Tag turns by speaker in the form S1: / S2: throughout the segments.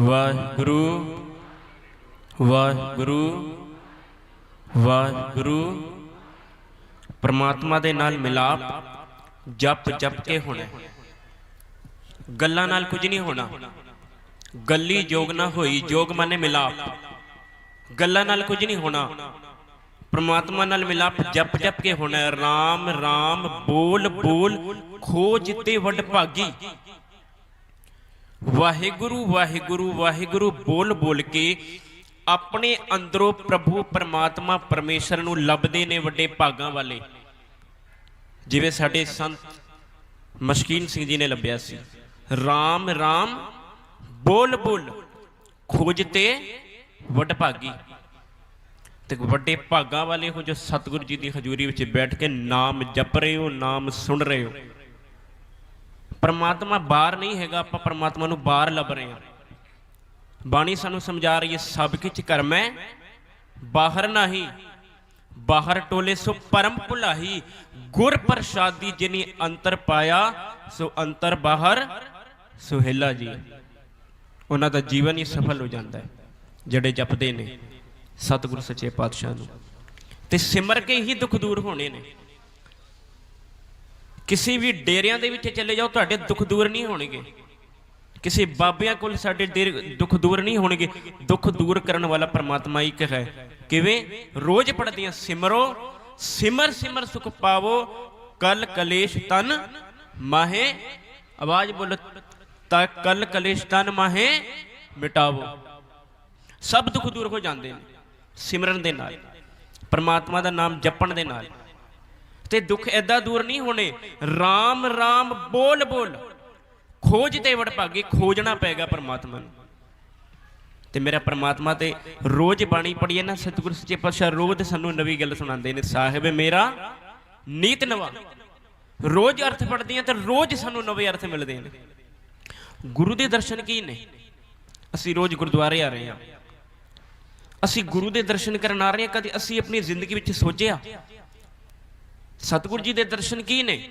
S1: ਵਾਹਿਗੁਰੂ ਵਾਹਿਗੁਰੂ ਵਾਹਿਗੁਰੂ। ਪਰਮਾਤਮਾ ਦੇ ਨਾਲ ਮਿਲਾਪ ਜਪ ਜਪ ਕੇ ਹੋਣਾ। ਗੱਲਾਂ ਨਾਲ ਕੁਝ ਨਹੀਂ ਹੋਣਾ। ਗੱਲੀ ਜੋਗ ਨਾ ਹੋਈ, ਜੋਗ ਮਾਨੇ ਮਿਲਾਪ। ਗੱਲਾਂ ਨਾਲ ਕੁਝ ਨਹੀਂ ਹੋਣਾ। ਪਰਮਾਤਮਾ ਨਾਲ ਮਿਲਾਪ ਜਪ ਜਪ ਕੇ ਹੋਣਾ। ਹੈ। ਰਾਮ ਰਾਮ, ਬੋਲ ਬੋਲ, ਖੋਜ ਤੇ ਵੱਡ ਭਾਗੀ। ਵਾਹਿਗੁਰੂ ਵਾਹਿਗੁਰੂ ਵਾਹਿਗੁਰੂ, ਬੋਲ ਬੋਲ ਕੇ ਆਪਣੇ ਅੰਦਰੋਂ ਪ੍ਰਭੂ ਪਰਮਾਤਮਾ ਪਰਮੇਸ਼ਰ ਨੂੰ ਲੱਭਦੇ ਨੇ ਵੱਡੇ ਭਾਗਾਂ ਵਾਲੇ। ਜਿਵੇਂ ਸਾਡੇ ਸੰਤ ਮਸ਼ਕੀਨ ਸਿੰਘ ਜੀ ਨੇ ਲੱਭਿਆ ਸੀ। RAM RAM ਬੋਲ ਬੋਲ, ਖੋਜ ਤੇ ਵੱਡ ਭਾਗੀ। ਤੇ ਵੱਡੇ ਭਾਗਾਂ ਵਾਲੇ ਹੋ ਜੋ ਸਤਿਗੁਰੂ ਜੀ ਦੀ ਹਜ਼ੂਰੀ ਵਿੱਚ ਬੈਠ ਕੇ ਨਾਮ ਜਪ ਰਹੇ ਹੋ, ਨਾਮ ਸੁਣ ਰਹੇ ਹੋ। ਪਰਮਾਤਮਾ ਬਾਹਰ ਨਹੀਂ ਹੈਗਾ, ਆਪਾਂ ਪਰਮਾਤਮਾ ਨੂੰ ਬਾਹਰ ਲੱਭ ਰਹੇ ਹਾਂ। ਬਾਣੀ ਸਾਨੂੰ ਸਮਝਾ ਰਹੀ ਹੈ, ਸਭ ਕਿਛ ਕਰਮੈ ਬਾਹਰ ਨਹੀਂ, ਬਾਹਰ ਟੋਲੇ ਸੋ ਪਰਮ ਭੁਲਾਹੀ, ਗੁਰ ਪ੍ਰਸਾਦੀ ਜਿਨੀ ਅੰਤਰ ਪਾਇਆ, ਸੋ ਅੰਤਰ ਬਾਹਰ ਸੁਹੇਲਾ ਜੀ। ਉਹਨਾਂ ਦਾ ਜੀਵਨ ਹੀ ਸਫਲ ਹੋ ਜਾਂਦਾ ਹੈ, ਜਿਹੜੇ ਜਪਦੇ ਨੇ ਸਤਿਗੁਰੂ ਸੱਚੇ ਪਾਤਸ਼ਾਹ ਨੂੰ। ਤੇ ਸਿਮਰ ਕੇ ਹੀ ਦੁੱਖ ਦੂਰ ਹੋਣੇ ਨੇ। ਕਿਸੇ ਵੀ ਡੇਰਿਆਂ ਦੇ ਵਿੱਚ ਚਲੇ ਜਾਓ, ਤੁਹਾਡੇ ਦੁੱਖ ਦੂਰ ਨਹੀਂ ਹੋਣਗੇ। ਕਿਸੇ ਬਾਬਿਆਂ ਕੋਲ ਸਾਡੇ ਦੁੱਖ ਦੂਰ ਨਹੀਂ ਹੋਣਗੇ। ਦੁੱਖ ਦੂਰ ਕਰਨ ਵਾਲਾ ਪਰਮਾਤਮਾ ਇੱਕ ਹੈ। ਕਿਵੇਂ? ਰੋਜ਼ ਪੜਦੀਆਂ ਸਿਮਰੋ, ਸਿਮਰ ਸਿਮਰ ਸੁਖ ਪਾਵੋ। ਕਲ ਕਲੇਸ਼ ਤਨ ਮਾਹੇ, ਆਵਾਜ਼ ਬੋਲ, ਤਾਂ ਕਲ ਕਲੇਸ਼ ਤਨ ਮਾਹੇ ਮਿਟਾਵੋ। ਸਭ ਦੁੱਖ ਦੂਰ ਹੋ ਜਾਂਦੇ ਨੇ, ਸਿਮਰਨ ਦੇ ਨਾਲ, ਪਰਮਾਤਮਾ ਦਾ ਨਾਮ ਜਪਣ ਦੇ ਨਾਲ। ਤੇ ਦੁੱਖ ਐਦਾਂ ਦੂਰ ਨਹੀਂ ਹੋਣੇ। RAM RAM ਬੋਲ ਬੋਲ। ਖੋਜ ਤੇ ਵੜ ਭਾਗੇ, ਖੋਜਣਾ ਪੈਗਾ ਪਰਮਾਤਮਾ ਨੂੰ। ਤੇ ਮੇਰਾ ਪਰਮਾਤਮਾ ਤੇ ਰੋਜ਼ ਬਾਣੀ ਪੜੀਏ ਨਾ, ਸਤਿਗੁਰੂ ਸੱਚੇ ਪਾਤਸ਼ਾਹ, ਰੋਜ਼ ਸਾਨੂੰ ਨਵੀਂ ਗੱਲ ਸੁਣਾਉਂਦੇ ਨੇ। ਸਾਹਿਬ ਮੇਰਾ ਨੀਤ ਨਵਾ। ਰੋਜ਼ ਅਰਥ ਪੜਦੇ ਆ ਤੇ ਰੋਜ਼ ਸਾਨੂੰ ਨਵੇਂ ਅਰਥ ਮਿਲਦੇ ਨੇ। ਗੁਰੂ ਦੇ ਦਰਸ਼ਨ ਕੀ ਨੇ? ਅਸੀਂ ਰੋਜ਼ ਗੁਰਦੁਆਰੇ ਆ ਰਹੇ ਹਾਂ। ਅਸੀਂ ਗੁਰੂ ਦੇ ਦਰਸ਼ਨ ਕਰਨ ਆ ਰਹੇ ਹਾਂ, ਕਦੇ ਅਸੀਂ ਆਪਣੀ ਜ਼ਿੰਦਗੀ ਵਿੱਚ ਸੋਚਿਆ ਸਤਿਗੁਰ ਜੀ ਦੇ ਦਰਸ਼ਨ ਕੀ ਨੇ?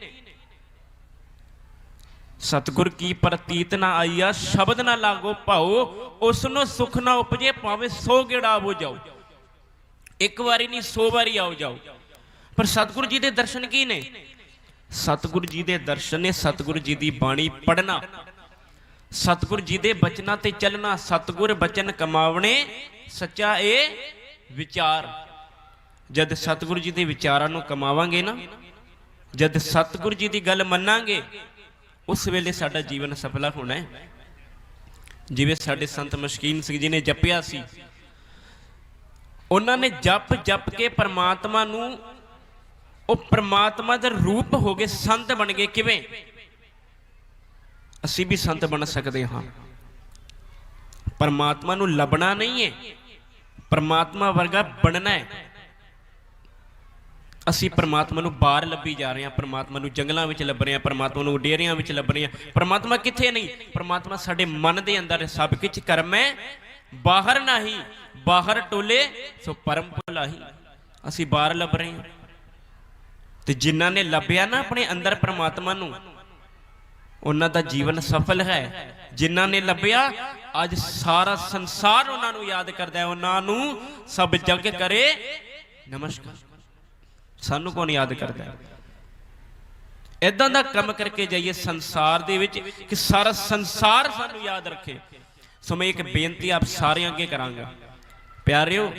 S1: ਸਤਿਗੁਰ ਕੀ ਪ੍ਰਤੀਤ ਨਾ ਆਈਆ, ਸ਼ਬਦ ਨਾ ਲਾਗੋ ਭਾਓ ਉਸ ਨੂੰ ਸੁਖ ਨਾ ਉਪਜੇ, ਭਾਵੇਂ ਸੋ ਗੇੜਾ ਆਵੋ ਜਾਓ। ਇੱਕ ਵਾਰੀ ਨਹੀਂ 100 ਵਾਰੀ ਆਓ ਜਾਓ। ਪਰ ਸਤਿਗੁਰ ਜੀ ਦੇ ਦਰਸ਼ਨ ਕੀ ਨੇ? ਸਤਿਗੁਰ ਜੀ ਦੇ ਦਰਸ਼ਨ ਨੇ ਸਤਿਗੁਰ ਜੀ ਦੀ ਬਾਣੀ ਪੜਨਾ ਸਤਿਗੁਰ ਜੀ ਦੇ ਬਚਨਾਂ ਤੇ ਚੱਲਣਾ, ਸਤਿਗੁਰ ਬਚਨ ਕਮਾਵਣੇ, ਸੱਚਾ ਏ ਵਿਚਾਰ। ਜਦ ਸਤਿਗੁਰੂ ਜੀ ਦੇ ਵਿਚਾਰਾਂ ਨੂੰ ਕਮਾਵਾਂਗੇ ਨਾ, ਜਦ ਸਤਿਗੁਰੂ ਜੀ ਦੀ ਗੱਲ ਮੰਨਾਂਗੇ, ਉਸ ਵੇਲੇ ਸਾਡਾ ਜੀਵਨ ਸਫਲਾ ਹੋਣਾ ਹੈ। ਜਿਵੇਂ ਸਾਡੇ ਸੰਤ ਮਸ਼ਕੀਨ ਸਿੰਘ ਜੀ ਨੇ ਜਪਿਆ ਸੀ, ਉਹਨਾਂ ਨੇ ਜਪ ਜਪ ਕੇ ਪਰਮਾਤਮਾ ਨੂੰ, ਉਹ ਪਰਮਾਤਮਾ ਦਾ ਰੂਪ ਹੋ ਗਏ ਸੰਤ ਬਣ ਗਏ ਕਿਵੇਂ? ਅਸੀਂ ਵੀ ਸੰਤ ਬਣ ਸਕਦੇ ਹਾਂ। ਪਰਮਾਤਮਾ ਨੂੰ ਲੱਭਣਾ ਨਹੀਂ ਹੈ, ਪਰਮਾਤਮਾ ਵਰਗਾ ਬਣਨਾ ਹੈ। ਅਸੀਂ ਪਰਮਾਤਮਾ ਨੂੰ ਬਾਹਰ ਲੱਭੀ ਜਾ ਰਹੇ ਹਾਂ, ਪਰਮਾਤਮਾ ਨੂੰ ਜੰਗਲਾਂ ਵਿੱਚ ਲੱਭ ਰਹੇ ਹਾਂ, ਪਰਮਾਤਮਾ ਨੂੰ ਡੇਰਿਆਂ ਵਿੱਚ ਲੱਭ ਰਹੇ ਹਾਂ। ਪਰਮਾਤਮਾ ਕਿੱਥੇ ਨਹੀਂ? ਪਰਮਾਤਮਾ ਸਾਡੇ ਮਨ ਦੇ ਅੰਦਰ ਸਭ ਕੁਝ ਕਰਮ ਹੈ। ਬਾਹਰ ਨਹੀਂ, ਬਾਹਰ ਟੋਲੇ, ਸੋ ਪਰਮ ਭੁਲਾਹੀ। ਅਸੀਂ ਬਾਹਰ ਲੱਭ ਰਹੇ ਹਾਂ। ਤੇ ਜਿਨ੍ਹਾਂ ਨੇ ਲੱਭਿਆ ਨਾ ਆਪਣੇ ਅੰਦਰ ਪਰਮਾਤਮਾ ਨੂੰ, ਉਹਨਾਂ ਦਾ ਜੀਵਨ ਸਫਲ ਹੈ। ਜਿਨ੍ਹਾਂ ਨੇ ਲੱਭਿਆ, ਅੱਜ ਸਾਰਾ ਸੰਸਾਰ ਉਹਨਾਂ ਨੂੰ ਯਾਦ ਕਰਦਾ ਹੈ। ਉਹਨਾਂ ਨੂੰ ਸਭ ਜਗ ਕਰੇ। ਨਮਸਕਾਰ। ਸਾਨੂੰ ਕੌਣ ਯਾਦ ਕਰਦਾ ਹੈ? ਇਦਾਂ ਦਾ ਕੰਮ ਕਰਕੇ ਜਾਈਏ ਸੰਸਾਰ ਦੇ ਵਿੱਚ ਕਿ ਸਾਰਾ ਸੰਸਾਰ ਸਾਨੂੰ ਯਾਦ ਰੱਖੇ। ਸੋ ਮੈਂ ਇੱਕ ਬੇਨਤੀ ਆਪ ਸਾਰਿਆਂ ਅੱਗੇ ਕਰਾਂਗਾ। ਪਿਆਰਿਓ,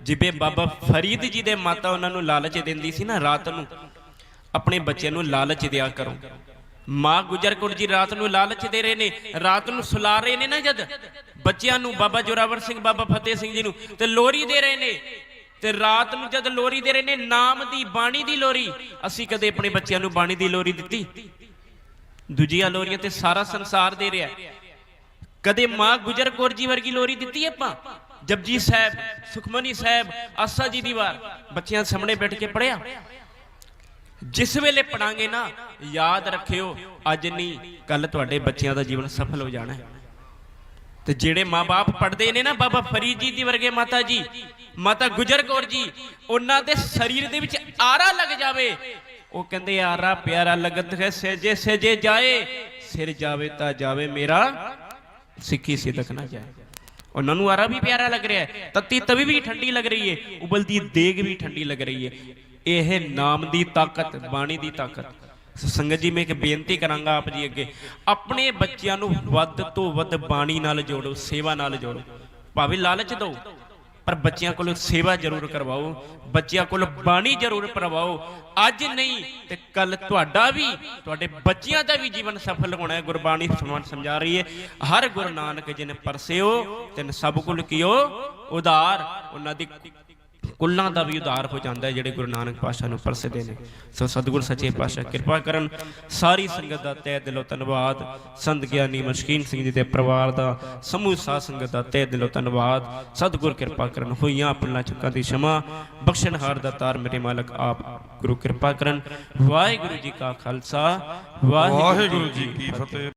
S1: ਜਿਵੇਂ ਬਾਬਾ ਫਰੀਦ ਜੀ ਦੇ ਮਾਤਾ ਉਹਨਾਂ ਨੂੰ ਲਾਲਚ ਦਿੰਦੀ ਸੀ ਨਾ ਰਾਤ ਨੂੰ, ਆਪਣੇ ਬੱਚਿਆਂ ਨੂੰ ਲਾਲਚ ਦਿਆ ਕਰੋ। ਮਾਂ ਗੁਜਰ ਕੌਰ ਜੀ ਰਾਤ ਨੂੰ ਲਾਲਚ ਦੇ ਰਹੇ ਨੇ, ਰਾਤ ਨੂੰ ਸੁਲਾ ਰਹੇ ਨੇ ਨਾ ਜਦ। ਬੱਚਿਆਂ ਨੂੰ ਬਾਬਾ ਜੋਰਾਵਰ ਸਿੰਘ, ਬਾਬਾ ਫਤਿਹ ਸਿੰਘ ਜੀ ਨੂੰ ਤੇ ਲੋਰੀ ਦੇ ਰਹੇ ਨੇ। ਤੇ ਰਾਤ ਨੂੰ ਜਦ ਲੋਰੀ ਦੇ ਰਹੇ ਨੇ, ਨਾਮ ਦੀ ਬਾਣੀ ਦੀ ਲੋਰੀ, ਅਸੀਂ ਕਦੇ ਆਪਣੇ ਬੱਚਿਆਂ ਨੂੰ ਬਾਣੀ ਦੀ ਲੋਰੀ ਦਿੱਤੀ? ਦੂਜੀਆਂ ਲੋਰੀਆਂ ਤੇ ਸਾਰਾ ਸੰਸਾਰ ਦੇ ਰਿਹਾ ਕਦੇ ਮਾਂ ਗੁਜਰ ਕੌਰ ਜੀ ਵਰਗੀ ਲੋਰੀ ਦਿੱਤੀ ਆਪਾਂ? ਜਪਜੀ ਸਾਹਿਬ, ਸੁਖਮਨੀ ਸਾਹਿਬ, ਆਸਾ ਜੀ ਦੀ ਵਾਰ, ਬੱਚਿਆਂ ਸਾਹਮਣੇ ਬੈਠ ਕੇ ਪੜਿਆ ਜਿਸ ਵੇਲੇ ਪੜਾਂਗੇ ਨਾ, ਯਾਦ ਰੱਖਿਓ, ਅੱਜ ਨਹੀਂ ਕੱਲ ਤੁਹਾਡੇ ਬੱਚਿਆਂ ਦਾ ਜੀਵਨ ਸਫਲ ਹੋ ਜਾਣਾ ਹੈ। ਤੇ ਜਿਹੜੇ ਮਾਪੇ ਪੜਦੇ ਨੇ ਨਾ ਬਾਬਾ ਫਰੀਦ ਜੀ ਦੀ ਵਰਗੇ ਮਾਤਾ ਜੀ, ਮਾਤਾ ਗੁਜਰ ਕੌਰ ਜੀ, ਉਹਨਾਂ ਦੇ ਸਰੀਰ ਦੇ ਵਿੱਚ ਆਰਾ ਲੱਗ ਜਾਵੇ। ਉਹ ਕਹਿੰਦੇ, ਆਰਾ ਪਿਆਰਾ ਲਗਤ ਹੈ, ਸਹਿਜੇ ਸਹਿਜੇ ਜਾਏ, ਸਿਰ ਜਾਵੇ ਤਾਂ ਜਾਵੇ ਮੇਰਾ, ਸਿੱਖੀ ਸਿਦਕ ਨਾ ਜਾਏ। ਉਹਨਾਂ ਨੂੰ ਆਰਾ ਵੀ ਪਿਆਰਾ ਲੱਗ ਰਿਹਾ ਹੈ, ਤੱਤੀ ਤਵੀ ਵੀ ਠੰਡੀ ਲੱਗ ਰਹੀ ਹੈ, ਉਬਲਦੀ ਦੇਗ ਵੀ ਠੰਡੀ ਲੱਗ ਰਹੀ ਹੈ। ਇਹ ਨਾਮ ਦੀ ਤਾਕਤ, ਬਾਣੀ ਦੀ ਤਾਕਤ। ਸੋ ਸੰਗਤ ਜੀ, ਮੈਂ ਇੱਕ ਬੇਨਤੀ ਕਰਾਂਗਾ ਆਪ ਜੀ ਅੱਗੇ। ਆਪਣੇ ਬੱਚਿਆਂ ਨੂੰ ਵੱਧ ਤੋਂ ਵੱਧ ਬਾਣੀ ਨਾਲ ਜੋੜੋ, ਸੇਵਾ ਨਾਲ ਜੋੜੋ। ਭਾਵੇਂ ਲਾਲਚ ਦਿਓ, ਪਰ ਬੱਚਿਆਂ ਕੋਲੋਂ ਸੇਵਾ ਜ਼ਰੂਰ ਕਰਵਾਓ, ਬੱਚਿਆਂ ਕੋਲ ਬਾਣੀ ਜ਼ਰੂਰ ਪਰਵਾਓ ਅੱਜ ਨਹੀਂ, ਤੇ ਕੱਲ ਤੁਹਾਡਾ ਵੀ, ਤੁਹਾਡੇ ਬੱਚਿਆਂ ਦਾ ਵੀ ਜੀਵਨ ਸਫਲ ਹੋਣਾ ਹੈ। ਗੁਰਬਾਣੀ ਸਮਾਨ ਸਮਝਾ ਰਹੀ ਹੈ, ਹਰ ਗੁਰੂ ਨਾਨਕ ਜਿਨ ਪਰਸਿਓ, ਤਿਨ ਸਭ ਕੁਲ ਕੀਓ, ਉਧਾਰ, ਉਹਨਾਂ ਦੀ ਕੁੱਲਾਂ ਦਾ ਵੀ ਉਧਾਰ ਹੋ ਜਾਂਦਾ ਹੈ, ਜਿਹੜੇ ਗੁਰੂ ਨਾਨਕ ਪਾਸ਼ਾ ਨੂੰ ਪਰਸਦੇ ਨੇ। ਸੋ ਸਤਿਗੁਰ ਸੱਚੇ ਪਾਤਸ਼ਾਹ, ਕਿਰਪਾ ਕਰਨ। ਸਾਰੀ ਸੰਗਤ ਦਾ ਤਹਿ ਦਿਲੋਂ ਧੰਨਵਾਦ। ਸੰਤ ਗਿਆਨੀ ਮਸ਼ਕੀਨ ਸਿੰਘ ਜੀ ਦੇ ਪਰਿਵਾਰ ਦਾ, ਸਮੂਹ ਸਾਧ ਸੰਗਤ ਦਾ ਤਹਿ ਦਿਲੋਂ ਧੰਨਵਾਦ। ਸਤਿਗੁਰ ਕਿਰਪਾ ਕਰਨ। ਹੋਈਆਂ ਆਪਣਾ ਚੁੱਕਾਂ ਦੀ ਸ਼ਮਾ। ਬਖਸ਼ਣਹਾਰ ਦਾ ਤਾਰ ਮੇਰੇ ਮਾਲਕ ਆਪ, ਗੁਰੂ ਕਿਰਪਾ ਕਰਨ। ਵਾਹਿਗੁਰੂ ਜੀ ਕਾ ਖਾਲਸਾ,
S2: ਵਾਹਿਗੁਰੂ ਜੀ ਕੀ ਫਤਿਹ।